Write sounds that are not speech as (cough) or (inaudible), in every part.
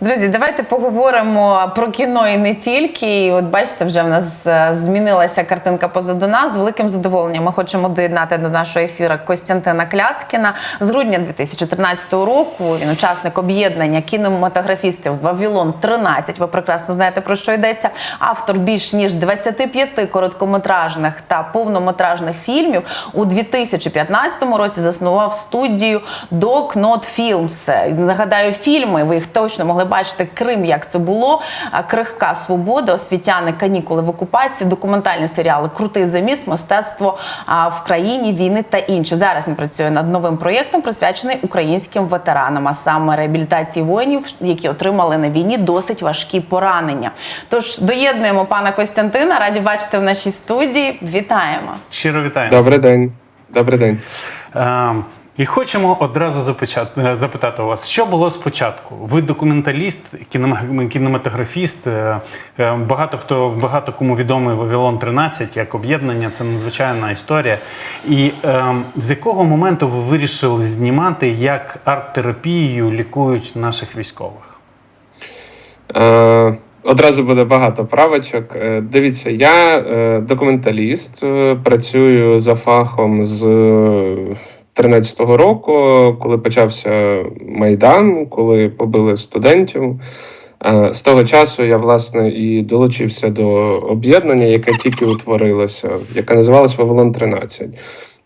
Друзі, давайте поговоримо про кіно і не тільки. І от бачите, вже в нас е, змінилася картинка позаду нас. З великим задоволенням ми хочемо доєднати до нашого ефіру Костянтина Кляцкіна. З грудня 2014 року він учасник об'єднання кінематографістів Вавілон 13. Ви прекрасно знаєте про що йдеться. Автор більш ніж 25 короткометражних та повнометражних фільмів. У 2015 році заснував студію Dog Not Films. Нагадаю, фільми ви їх точно могли бачити Крим, як це було. Крихка свобода, освітяни, канікули в окупації, документальні серіали Крутий заміст, мистецтво в країні, війни та інше. Зараз він працює над новим проєктом, присвячений українським ветеранам, а саме реабілітації воїнів, які отримали на війні досить важкі поранення. Тож доєднуємо пана Костянтина. Раді бачити в нашій студії. Вітаємо. Щиро вітаю. Добрий день. Добрий день. Е, і хочемо одразу е, запитати у вас, що було спочатку? Ви документаліст, кінематографіст. е, е, Багато хто багато кому відомий Вавилон 13 як об'єднання. Це надзвичайна історія. І е, з якого моменту ви вирішили знімати, як арт-терапією лікують наших військових? Е, одразу буде багато правочок. Дивіться, я документаліст, працюю за фахом з 13-го року, коли почався Майдан, коли побили студентів. Е, З того часу я власне і долучився до об'єднання, яке тільки утворилося, яке називалось Вавилон 13.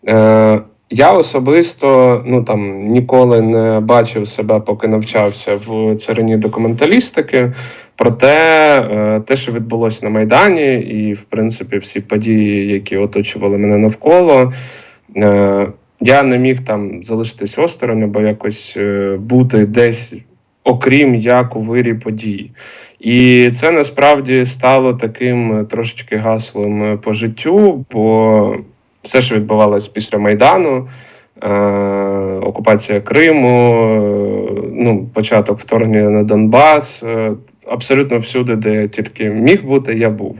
Е, Я особисто ну там ніколи не бачив себе, поки навчався в царині документалістики. Проте е, те, що відбулося на Майдані, і в принципі всі події, які оточували мене навколо, я не міг там залишитись осторонь або якось е, бути десь, окрім як у вирі подій. І це насправді стало таким е, трошечки гаслом е, по життю, бо все, що відбувалося після Майдану, окупація Криму, ну, початок вторгнення на Донбас, абсолютно всюди, де тільки міг бути, я був.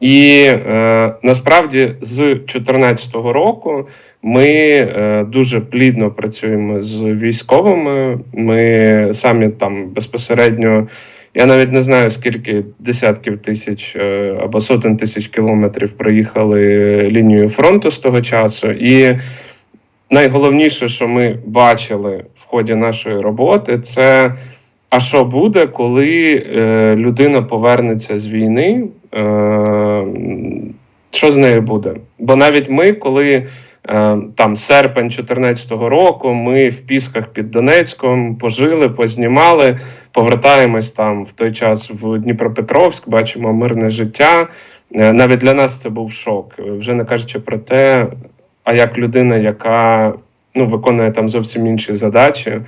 І е, насправді з 2014 року ми е, дуже плідно працюємо з військовими. Ми самі там безпосередньо. Я навіть не знаю, скільки десятків тисяч е, або сотень тисяч кілометрів проїхали лінію фронту з того часу. І найголовніше, що ми бачили в ході нашої роботи, це а що буде, коли е, людина повернеться з війни? Е, що з нею буде? Бо навіть ми, коли е, там серпень 2014 року, ми в Пісках під Донецьком пожили, познімали, повертаємось там в той час в Дніпропетровськ, бачимо мирне життя. Е, навіть для нас це був шок. Е, Вже не кажучи про те, а як людина, яка ну, виконує там зовсім інші задачі,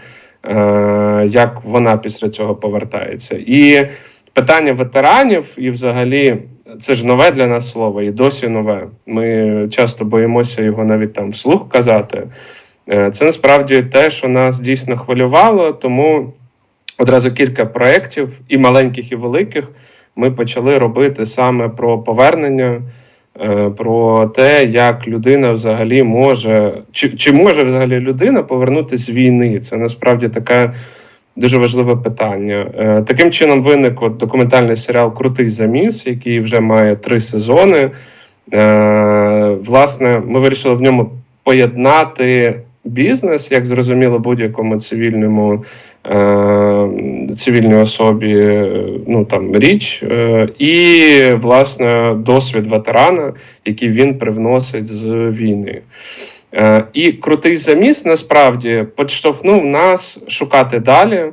як вона після цього повертається. І питання ветеранів, і взагалі, це ж нове для нас слово, і досі нове. Ми часто боїмося його навіть там вслух казати. Е, Це насправді те, що нас дійсно хвилювало, тому одразу кілька проєктів, і маленьких, і великих, ми почали робити саме про повернення, е, про те, як людина взагалі може, чи, чи може взагалі людина повернутися з війни. Це насправді таке дуже важливе питання. Е, Таким чином виник от документальний серіал Крутий заміс, який вже має три сезони. Е, Власне, ми вирішили в ньому поєднати бізнес, як зрозуміло, будь-якому цивільному е, цивільній особі, ну там річ, і власне досвід ветерана, який він привносить з війни. Е, І крутий заміс насправді підштовхнув нас шукати далі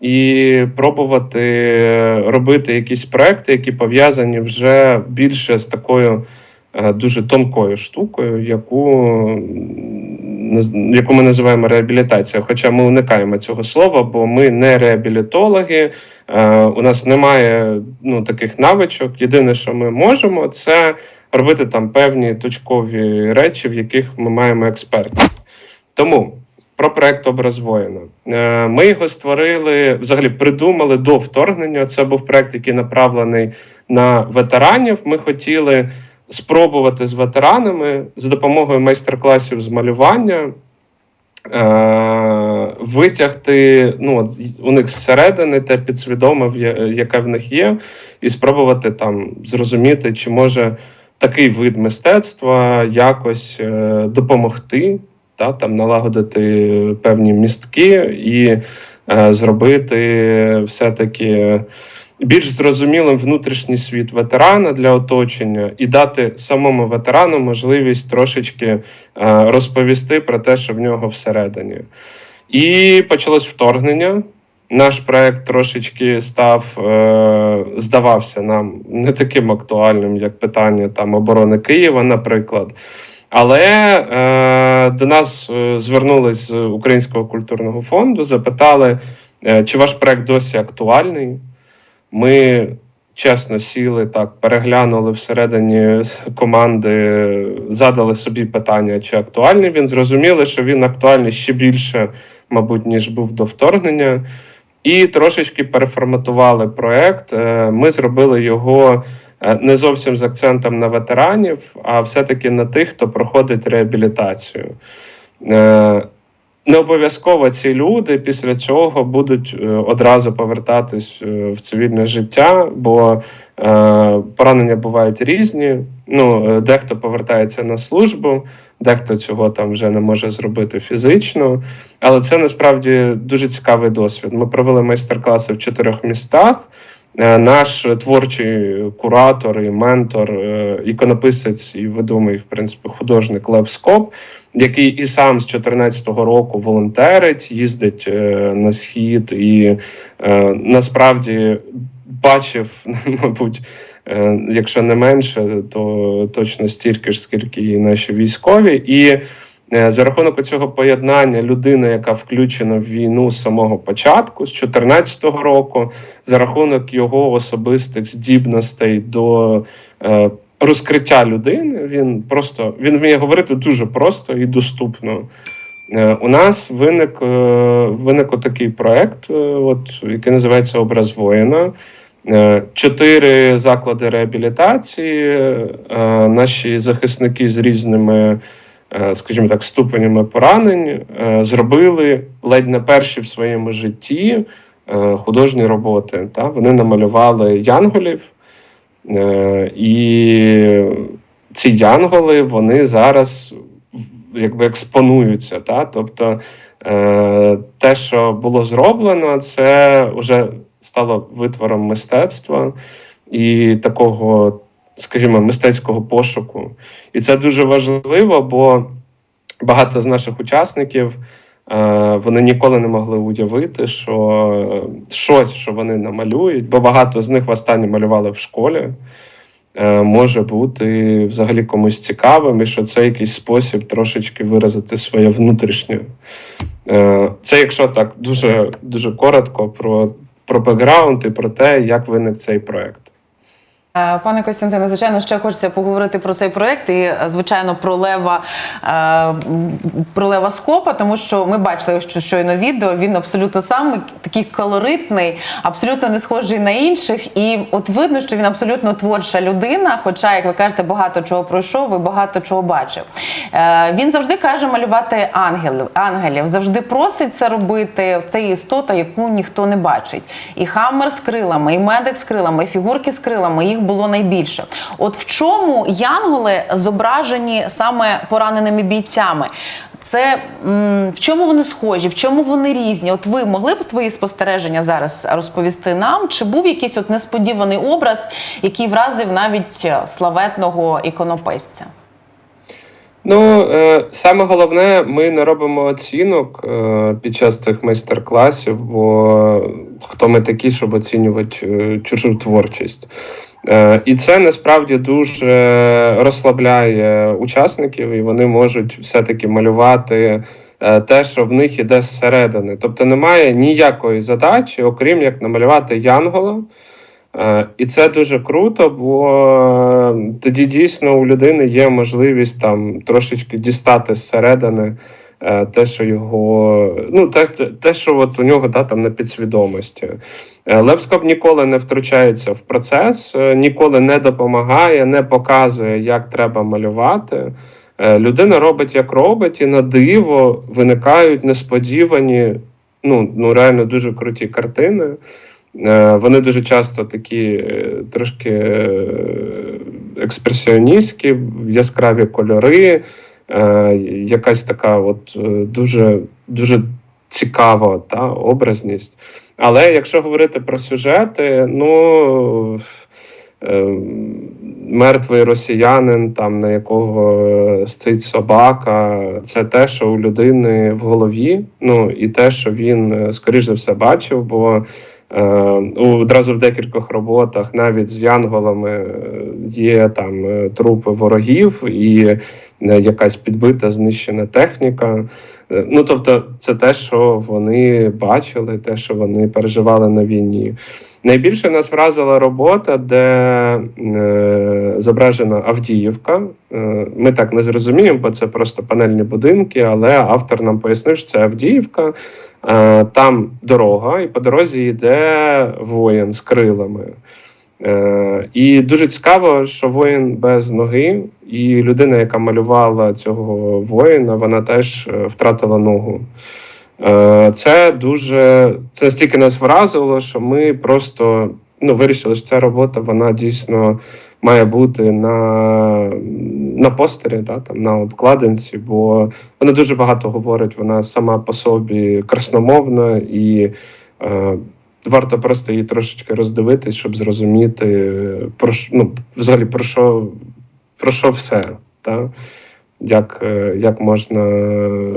і пробувати робити якісь проекти, які пов'язані вже більше з такою е, дуже тонкою штукою, яку, яку ми називаємо реабілітація. Хоча ми уникаємо цього слова, бо ми не реабілітологи, е, у нас немає ну, таких навичок. Єдине, що ми можемо, це робити там певні точкові речі, в яких ми маємо експертність. Тому про проект образ воїна. Е, Ми його створили, взагалі придумали до вторгнення. Це був проект, який направлений на ветеранів. Ми хотіли спробувати з ветеранами за допомогою майстер-класів з малювання е, витягти ну, от, у них зсередини те підсвідоме, яке в них є, і спробувати там зрозуміти, чи може такий вид мистецтва якось е, допомогти, та, там, налагодити певні містки і е, зробити все-таки більш зрозумілим внутрішній світ ветерана для оточення і дати самому ветерану можливість трошечки е, розповісти про те, що в нього всередині. І почалось вторгнення. Наш проект трошечки став, е, здавався нам не таким актуальним, як питання там оборони Києва, наприклад. Але е, до нас е, звернулись з Українського культурного фонду, запитали, е, чи ваш проект досі актуальний. Ми чесно сіли так, переглянули всередині команди, задали собі питання, чи актуальний він. Зрозуміли, що він актуальний ще більше, мабуть, ніж був до вторгнення. І трошечки переформатували проект. Е, Ми зробили його е, не зовсім з акцентом на ветеранів, а все-таки на тих, хто проходить реабілітацію. Не обов'язково ці люди після цього будуть е, одразу повертатись е, в цивільне життя, бо е, поранення бувають різні. Ну, дехто повертається на службу, дехто цього там вже не може зробити фізично. Але це насправді дуже цікавий досвід. Ми провели майстер-класи в чотирьох містах. Наш творчий куратор і ментор, іконописець і відомий, в принципі, художник Лев Скоп, який і сам з 2014 року волонтерить, їздить е, на схід і е, насправді бачив, (laughs) мабуть, е, якщо не менше, то точно стільки ж, скільки і наші військові. І За рахунок цього поєднання людина, яка включена в війну з самого початку, з 2014 року, за рахунок його особистих здібностей до розкриття людини, він просто він вміє говорити дуже просто і доступно. Е, у нас виник, е, виник такий проект, е, от, який називається Образ воїна. Чотири заклади реабілітації, наші захисники з різними скажімо так, ступенями поранень, зробили ледь не перші в своєму житті художні роботи. Вони намалювали янголів, і ці янголи вони зараз якби експонуються. Та? Тобто е, те, що було зроблено, це вже стало витвором мистецтва і такого скажімо, мистецького пошуку. І це дуже важливо, бо багато з наших учасників е, вони ніколи не могли уявити, що щось, що вони намалюють, бо багато з них в востаннє малювали в школі. е, Може бути взагалі комусь цікавим, і що це якийсь спосіб трошечки виразити своє внутрішнє. Е, Це, якщо так дуже дуже коротко про, про бекграунд і про те, як виник цей проект. Е, Пане Костянтине, звичайно, ще хочеться поговорити про цей проект і, е, звичайно, про Лева е, про Лева Скопа, тому що ми бачили, що щойно відео він абсолютно сам такий колоритний, абсолютно не схожий на інших. І от видно, що він абсолютно творча людина. Хоча, як ви кажете, багато чого пройшов і багато чого бачив. Він завжди каже малювати ангелів, ангелів, завжди просить це робити. Це істота, яку ніхто не бачить. І хаммер з крилами, і медик з крилами, і фігурки з крилами. Їх було найбільше. От в чому янголи зображені саме пораненими бійцями? Це в чому вони схожі, в чому вони різні? От ви могли б свої спостереження зараз розповісти нам? Чи був якийсь от несподіваний образ, який вразив навіть е, славетного іконописця? Ну, е, саме головне, ми не робимо оцінок е, під час цих майстер-класів, бо хто ми такі, щоб оцінювати чужу творчість. Е, і це насправді дуже розслабляє учасників, і вони можуть все-таки малювати е, те, що в них іде зсередини. Тобто немає ніякої задачі, окрім як намалювати янгола. Е, І це дуже круто, бо тоді дійсно у людини є можливість там трошечки дістати зсередини те, що його, ну, те, те що от у нього да, там на підсвідомості. Е, ніколи не втручається в процес, е, ніколи не допомагає, не показує, як треба малювати. Е, людина робить як робить, і на диво виникають несподівані, ну, ну реально дуже круті картини. Е, вони дуже часто такі е, трошки е, експресіоністські, яскраві кольори, е, якась така от е, дуже, дуже цікава та, образність. Але якщо говорити про сюжети, ну. е, Мертвий росіянин, там на якого стить собака, це те, що у людини в голові. Ну і те, що він скоріш за все бачив, бо е, одразу в декількох роботах, навіть з янголами, є там трупи ворогів і якась підбита, знищена техніка. Е, Ну, тобто, це те, що вони бачили, те, що вони переживали на війні. Найбільше нас вразила робота, де е, зображена Авдіївка. Е, ми так не зрозуміємо, бо це просто панельні будинки, але автор нам пояснив, що це Авдіївка. Е, там дорога, і по дорозі йде воїн з крилами. Е, і дуже цікаво, що воїн без ноги, і людина, яка малювала цього воїна, вона теж е, втратила ногу. Е, Це дуже це настільки нас вразило, що ми просто ну, вирішили, що ця робота вона дійсно має бути на, на постері, да, там, на обкладинці, бо вона дуже багато говорить, вона сама по собі красномовна і варто просто її трошечки роздивитись, щоб зрозуміти, про, ну, взагалі про що, про що все. Та? як, е, як, можна,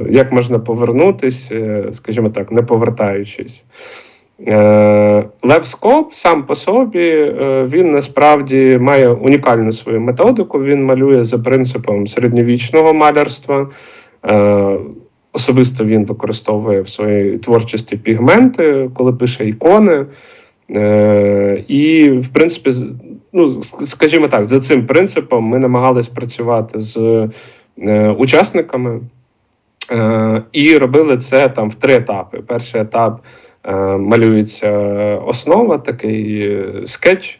як можна повернутись, е, скажімо так, не повертаючись. Е, Лев Скоп сам по собі він насправді має унікальну свою методику. Він малює за принципом середньовічного малярства. Особисто він використовує в своїй творчості пігменти, коли пише ікони. Е, І, в принципі, ну, скажімо так, за цим принципом ми намагались працювати з е, учасниками е, і робили це там в три етапи. Перший етап малюється основа, такий скетч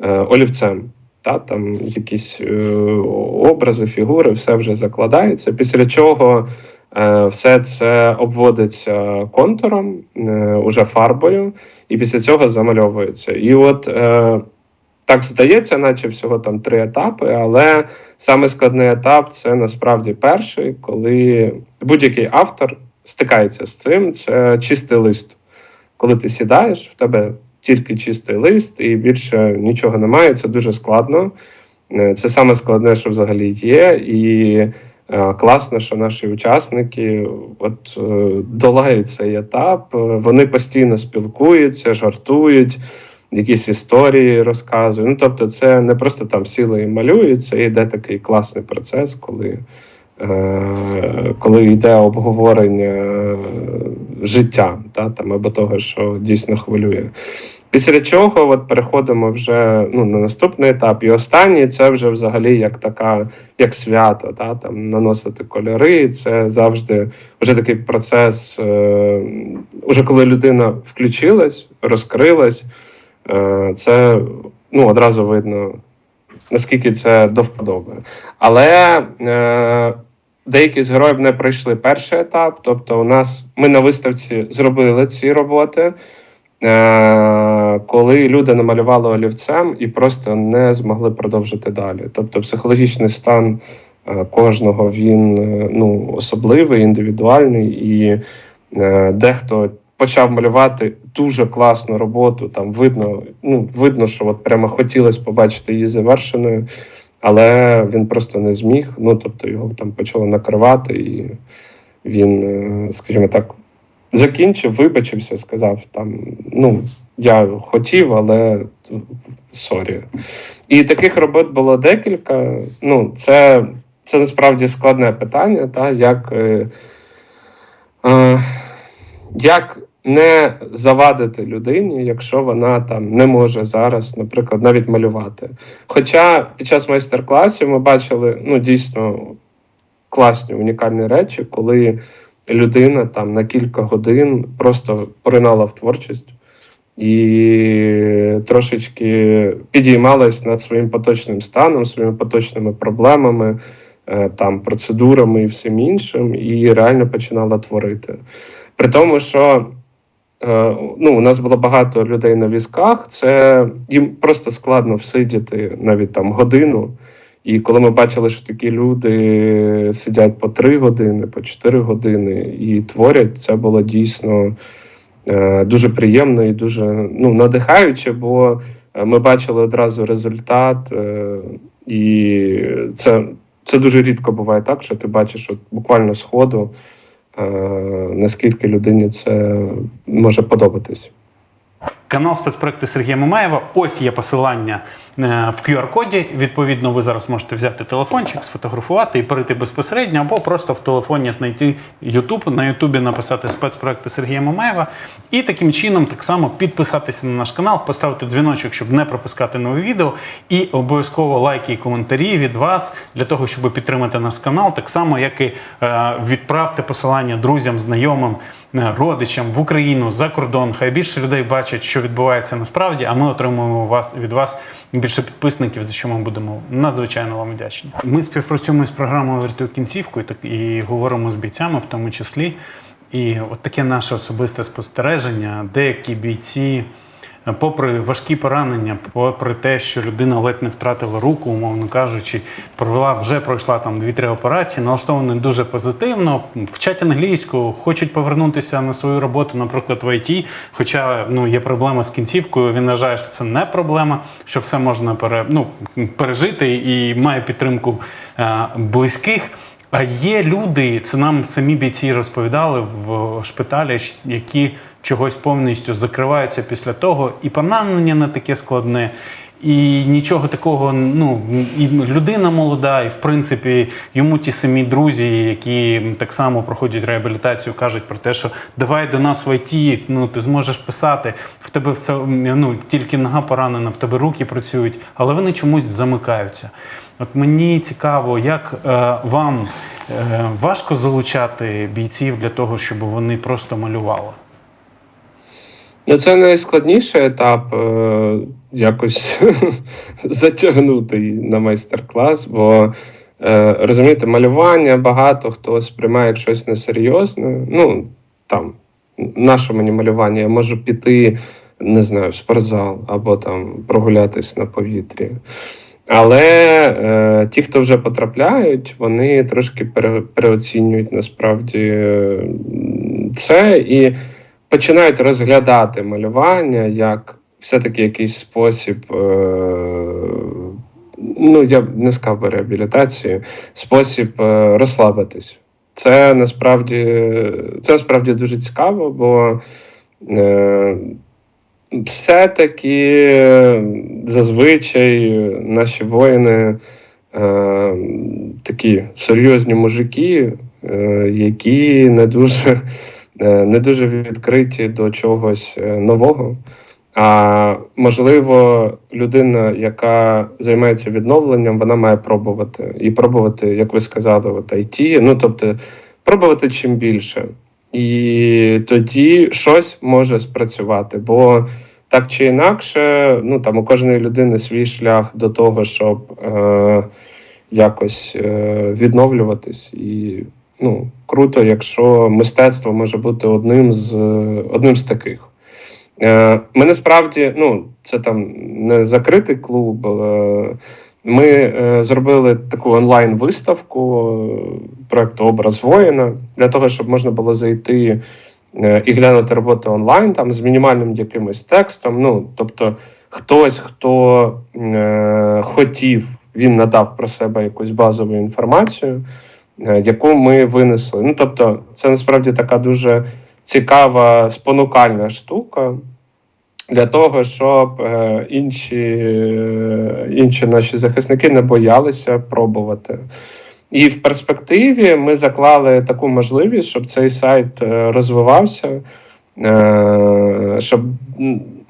олівцем. Та, там якісь образи, фігури, все вже закладається. Після чого все це обводиться контуром, е, уже фарбою, і після цього замальовується. І от е, так здається, наче всього там три етапи, але саме складний етап це насправді перший, коли будь-який автор стикається з цим. Це чистий лист. Коли ти сідаєш, в тебе тільки чистий лист, і більше нічого немає. Це дуже складно. Е, Це саме складне, що взагалі є, і е, класно, що наші учасники от е, долають цей етап. Е, Вони постійно спілкуються, жартують, якісь історії розказують. Ну тобто, це не просто там сіли і малюють, це йде такий класний процес, коли. Е, Коли йде обговорення е, життя, та, там, або того, що дійсно хвилює. Після чого от переходимо вже ну, на наступний етап. І останній це вже взагалі як така, як свято, та, там, наносити кольори. Це завжди вже такий процес, е, уже коли людина включилась, розкрилась, е, це ну, одразу видно, наскільки це до вподоби. Але е, деякі з героїв не пройшли перший етап. Тобто, у нас ми на виставці зробили ці роботи. Е, коли люди намалювали олівцем і просто не змогли продовжити далі. Тобто психологічний стан е, кожного він е, ну, особливий, індивідуальний, і дехто почав малювати дуже класну роботу. Там видно, ну, видно, що от прямо хотілося побачити її завершеною, але він просто не зміг. Ну, тобто його там почало накривати, і він, е, скажімо так, закінчив, вибачився, сказав там: ну, я хотів, але сорі. І таких робот було декілька. Ну, це, це насправді складне питання, та, як, е, е, як не завадити людині, якщо вона там не може зараз, наприклад, навіть малювати. Хоча під час майстер-класів ми бачили ну, дійсно класні унікальні речі, коли людина там на кілька годин просто поринала в творчість і трошечки підіймалась над своїм поточним станом, своїми поточними проблемами. е, там процедурами і всім іншим, і реально починала творити. При тому, що ну, у нас було багато людей на візках, це їм просто складно всидіти навіть там годину. І коли ми бачили, що такі люди сидять по 3 години, по 4 години і творять, це було дійсно е, дуже приємно і дуже ну, надихаюче, бо е, ми бачили одразу результат, е, і це, це дуже рідко буває так, що ти бачиш от, буквально з ходу, е, наскільки людині це може подобатись. Канал спецпроекти Сергія Мамаєва. Ось є посилання е, в QR-коді. Відповідно, ви зараз можете взяти телефончик, сфотографувати і перейти безпосередньо, або просто в телефоні знайти YouTube, на Ютубі написати спецпроекти Сергія Мамаєва. І таким чином так само підписатися на наш канал, поставити дзвіночок, щоб не пропускати нові відео. І обов'язково лайки і коментарі від вас для того, щоб підтримати наш канал, так само, як і е, відправте посилання друзям, знайомим. Е, Родичам в Україну за кордон, хай більше людей бачать, що відбувається насправді, а ми отримуємо вас від вас більше підписників, за що ми будемо надзвичайно вам вдячні. Ми співпрацюємо з програмою Верту кінцівку» і так і говоримо з бійцями, в тому числі. І от таке наше особисте спостереження. Деякі бійці, попри важкі поранення, попри те, що людина ледь не втратила руку, умовно кажучи, провела вже пройшла там 2-3 операції, налаштовані дуже позитивно, вчать англійську, хочуть повернутися на свою роботу, наприклад, в ІТ, Хоча ну є проблема з кінцівкою. Він вважає, що це не проблема, що все можна пере, ну, пережити і має підтримку е, близьких. А є люди, це нам самі бійці розповідали в шпиталі, які чогось повністю закриваються після того, і поранення не таке складне. І нічого такого, ну і людина молода, і в принципі йому ті самі друзі, які так само проходять реабілітацію, кажуть про те, що давай до нас в ІТ, ну ти зможеш писати, в тебе все ну тільки нога поранена, в тебе руки працюють, але вони чомусь замикаються. От мені цікаво, як е, вам е, важко залучати бійців для того, щоб вони просто малювали. Ну, це найскладніший етап е, якось (laughs) затягнути на майстер-клас, бо е, розумієте, малювання багато хто сприймає як щось несерйозне. Ну там наше мені малювання, я можу піти, не знаю, в спортзал або там прогулятись на повітрі. Але е, ті, хто вже потрапляють, вони трошки пере, переоцінюють насправді е, це і починають розглядати малювання як все-таки якийсь спосіб, е, ну я б не сказав би реабілітацію, спосіб е, розслабитись. Це насправді, це насправді дуже цікаво, бо е, все-таки зазвичай наші воїни е, такі серйозні мужики, е, які не дуже, не дуже відкриті до чогось е, нового. А можливо, людина, яка займається відновленням, вона має пробувати. І пробувати, як ви сказали, от IT, ну тобто пробувати чим більше. І тоді щось може спрацювати. Бо так чи інакше, ну там у кожної людини свій шлях до того, щоб е, якось е, відновлюватись. І ну, круто, якщо мистецтво може бути одним з, одним з таких. Е, Ми насправді, ну, це там не закритий клуб. е, Ми е, зробили таку онлайн-виставку е, проекту Образ воїна для того, щоб можна було зайти е, і глянути роботу онлайн там з мінімальним якимось текстом. Ну, тобто, хтось, хто е, хотів, він надав про себе якусь базову інформацію, е, яку ми винесли. Ну, тобто, це насправді така дуже цікава спонукальна штука для того, щоб е, інші, е, інші наші захисники не боялися пробувати. І в перспективі ми заклали таку можливість, щоб цей сайт е, розвивався, е, щоб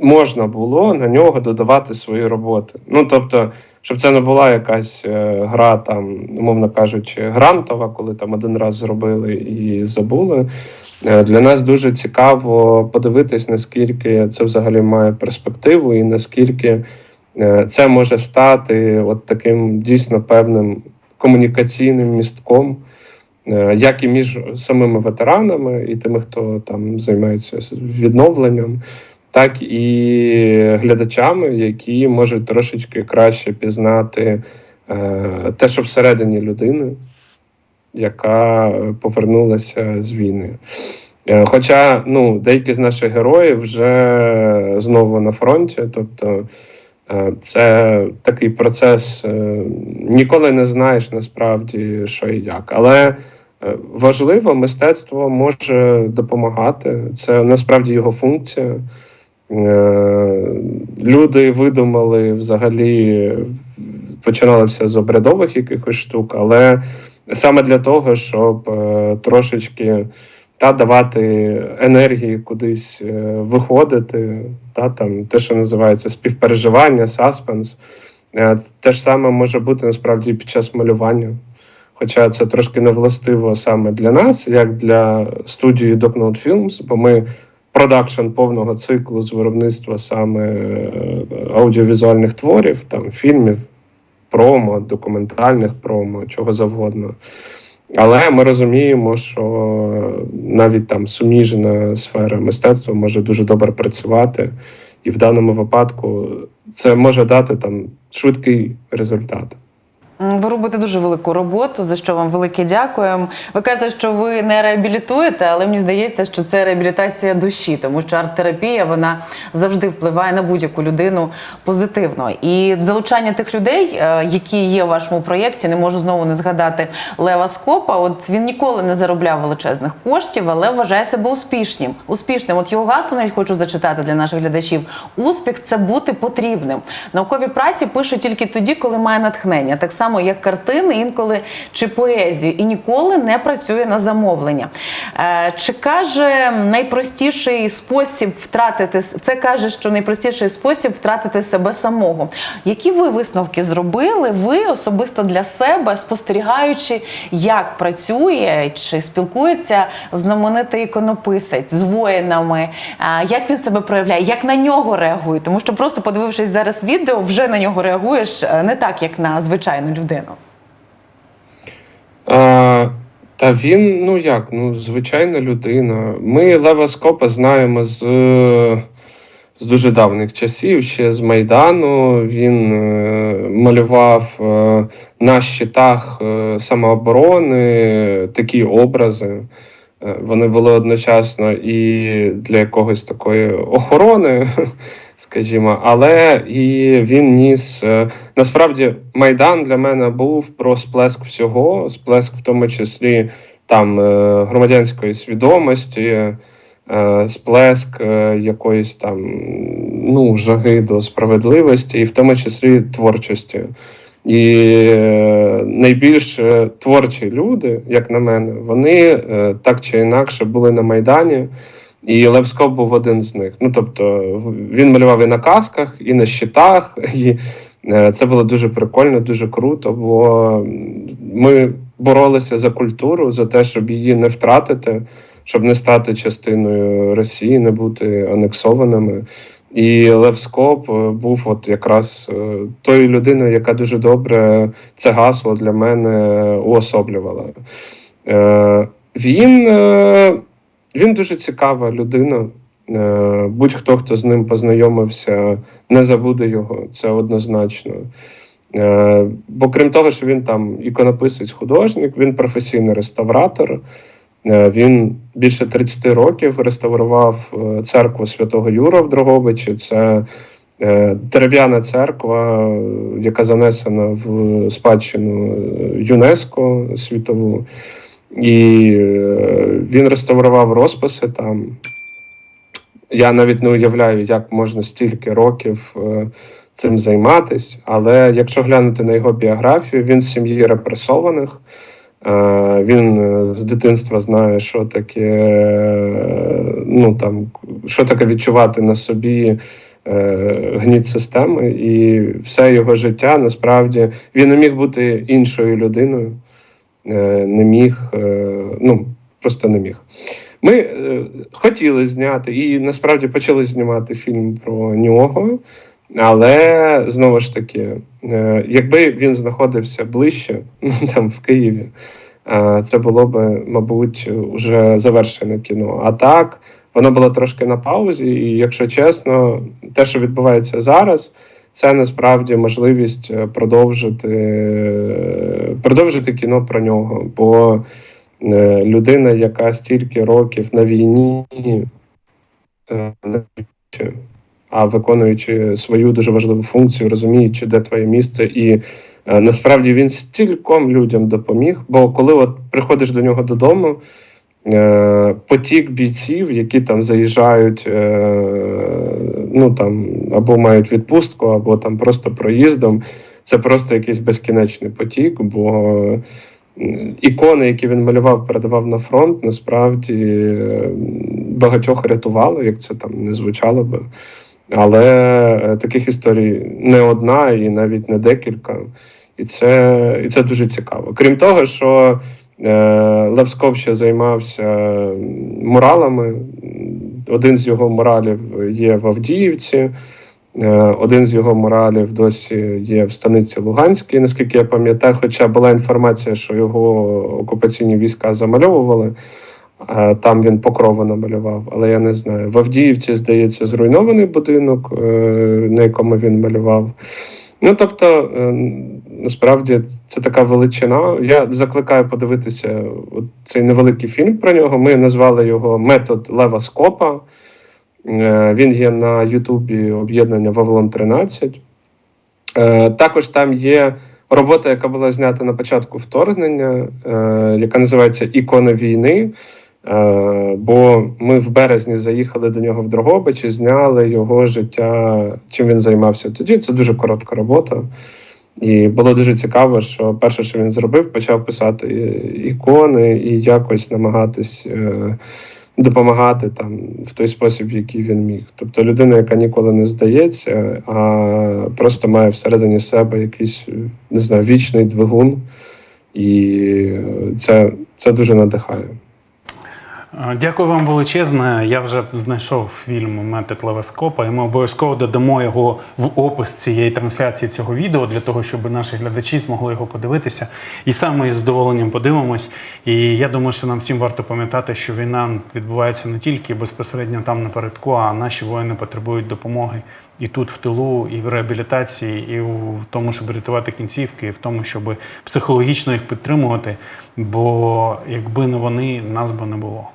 можна було на нього додавати свої роботи. Ну тобто, щоб це не була якась е, гра, там, умовно кажучи, грантова, коли там один раз зробили і забули. Е, Для нас дуже цікаво подивитись, наскільки це взагалі має перспективу, і наскільки е, це може стати от таким дійсно певним комунікаційним містком, як і між самими ветеранами і тими, хто там займається відновленням, так і глядачами, які можуть трошечки краще пізнати е, те, що всередині людини, яка повернулася з війни. Е, Хоча ну, деякі з наших героїв вже знову на фронті, тобто е, це такий процес, е, ніколи не знаєш насправді, що і як. Але важливо, мистецтво може допомагати. Це насправді його функція. Е, Люди видумали взагалі, починали все з обрядових якихось штук, але саме для того, щоб е, трошечки та давати енергії кудись е, виходити, та там те, що називається співпереживання, саспенс. Те ж саме може бути насправді під час малювання. Хоча це трошки не властиво саме для нас, як для студії Docnote Films, бо ми продакшн повного циклу з виробництва саме е, аудіовізуальних творів, там фільмів, промо, документальних промо, чого завгодно. Але ми розуміємо, що навіть там суміжна сфера мистецтва може дуже добре працювати, і в даному випадку це може дати там швидкий результат. Ви робите дуже велику роботу, за що вам велике дякуємо. Ви кажете, що ви не реабілітуєте, але мені здається, що це реабілітація душі, тому що арт-терапія вона завжди впливає на будь-яку людину позитивно. І залучання тих людей, е, які є в вашому проєкті, не можу знову не згадати Лева Скопа. От він ніколи не заробляв величезних коштів, але вважає себе успішним. Успішним. От його гасло навіть хочу зачитати для наших глядачів. Успіх це бути потрібним. Наукові праці пише тільки тоді, коли має натхнення, так само як картини, інколи чи поезію, і ніколи не працює на замовлення. Е, Чи каже найпростіший спосіб втратити це каже, що найпростіший спосіб втратити себе самого. Які ви висновки зробили? Ви особисто для себе, спостерігаючи, як працює чи спілкується знаменитий іконописець з воїнами, як він себе проявляє, як на нього реагує? Тому що просто подивившись зараз відео, вже на нього реагуєш е, не так, як на звичайну людину. А, та він, ну як, ну, звичайна людина. Ми Лева Скопа знаємо з, з дуже давніх часів, ще з Майдану. Він е, малював е, на щитах е, самооборони такі образи. Е, Вони були одночасно і для якогось такої охорони, (laughs) скажімо, але і він ніс. е, Насправді, Майдан для мене був про сплеск всього, сплеск, в тому числі там е, громадянської свідомості, е, сплеск якоїсь там ну, жаги до справедливості, і в тому числі творчості. І найбільш творчі люди, як на мене, вони так чи інакше були на Майдані, і Левсько був один з них. Ну тобто він малював і на касках, і на щитах, (laughs) і е, це було дуже прикольно, дуже круто, бо ми боролися за культуру, за те, щоб її не втратити, щоб не стати частиною Росії, не бути анексованими. І Лев Скоп е, був от якраз е, тою людиною, яка дуже добре це гасло для мене уособлювала. Він, він дуже цікава людина. Е, Будь-хто, хто з ним познайомився, не забуде його, це однозначно. Е, Бо крім того, що він там іконописець, художник, він професійний реставратор. Е, Він більше 30 років реставрував церкву святого Юра в Дрогобичі. Це дерев'яна церква, яка занесена в спадщину ЮНЕСКО світову. І е, він реставрував розписи там. Я навіть не уявляю, як можна стільки років е, цим займатись. Але якщо глянути на його біографію, він з сім'ї репресованих. Е, Він з дитинства знає, що таке, ну там, що таке відчувати на собі гніт системи, і все його життя насправді він не міг бути іншою людиною, не міг, е, ну просто не міг. Ми е, хотіли зняти і насправді почали знімати фільм про нього. Але знову ж таки, е, якби він знаходився ближче, (laughs) ну там в Києві, е, це було б, мабуть, вже завершене кіно. А так, воно було трошки на паузі, і якщо чесно, те, що відбувається зараз, це насправді можливість е, продовжити, е, продовжити кіно про нього. Бо е, людина, яка стільки років на війні, а виконуючи свою дуже важливу функцію, розуміючи, де твоє місце, і насправді він стільком людям допоміг. Бо коли от приходиш до нього додому, потік бійців, які там заїжджають, е, ну там або мають відпустку, або там просто проїздом, це просто якийсь безкінечний потік, бо ікони, які він малював, передавав на фронт, насправді е, багатьох рятувало, як це там не звучало би. Але е, таких історій не одна і навіть не декілька. І це, і це дуже цікаво. Крім того, що е, Левсков ще займався муралами. Один з його муралів є в Авдіївці, е, один з його муралів досі є в станиці Луганській, наскільки я пам'ятаю, хоча була інформація, що його окупаційні війська замальовували. Е, Там він покрову намалював, але я не знаю. В Авдіївці, здається, зруйнований будинок, е, на якому він малював. Ну тобто, е, насправді це така величина. Я закликаю подивитися цей невеликий фільм про нього. Ми назвали його Метод Лева Скопа. Е, Він є на Ютубі об'єднання Вавилон 13. Е, Також там є робота, яка була знята на початку вторгнення, яка називається Ікона війни. Е, Бо ми в березні заїхали до нього в Дрогобич і зняли його життя, чим він займався тоді. Це дуже коротка робота. І було дуже цікаво, що перше, що він зробив, почав писати ікони і якось намагатись е, допомагати там в той спосіб, в який він міг. Тобто людина, яка ніколи не здається, а просто має всередині себе якийсь не знаю, вічний двигун, і е, це, це дуже надихає. Е, Дякую вам величезне. Я вже знайшов фільм Метод Левескопа, і ми обов'язково додамо його в опис цієї трансляції цього відео для того, щоб наші глядачі змогли його подивитися. І саме із задоволенням подивимось. І я думаю, що нам всім варто пам'ятати, що війна відбувається не тільки безпосередньо там напередку, а наші воїни потребують допомоги і тут, в тилу, і в реабілітації, і в тому, щоб рятувати кінцівки, і в тому, щоб психологічно їх підтримувати. Бо якби не вони, нас би не було.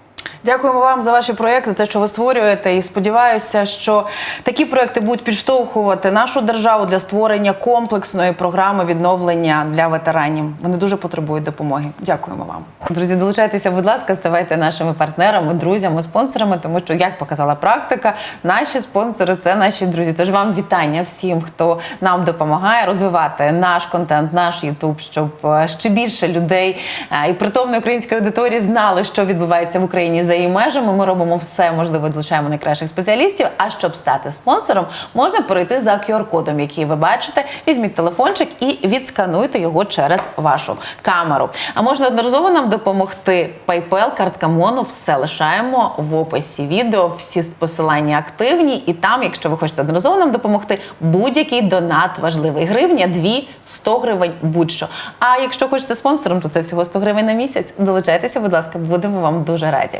Дякуємо вам за ваші проекти, те, що ви створюєте, і сподіваюся, що такі проекти будуть підштовхувати нашу державу для створення комплексної програми відновлення для ветеранів. Вони дуже потребують допомоги. Дякуємо вам, друзі. Долучайтеся, будь ласка, ставайте нашими партнерами, друзями, спонсорами, тому що, як показала практика, наші спонсори це наші друзі. Тож вам вітання всім, хто нам допомагає розвивати наш контент, наш Ютуб, щоб е, ще більше людей е, і притомної української аудиторії знали, що відбувається в Україні за її межами. Ми робимо все можливе, долучаємо найкращих спеціалістів. А щоб стати спонсором, можна перейти за QR-кодом, який ви бачите. Візьміть телефончик і відскануйте його через вашу камеру. А можна одноразово нам допомогти. PayPal, картка Моно, все лишаємо в описі відео. Всі посилання активні, і там, якщо ви хочете одноразово нам допомогти, будь-який донат важливий. Гривня, 2, 100 гривень, будь-що. А якщо хочете спонсором, то це всього 100 гривень на місяць. Долучайтеся, будь ласка, будемо вам дуже раді.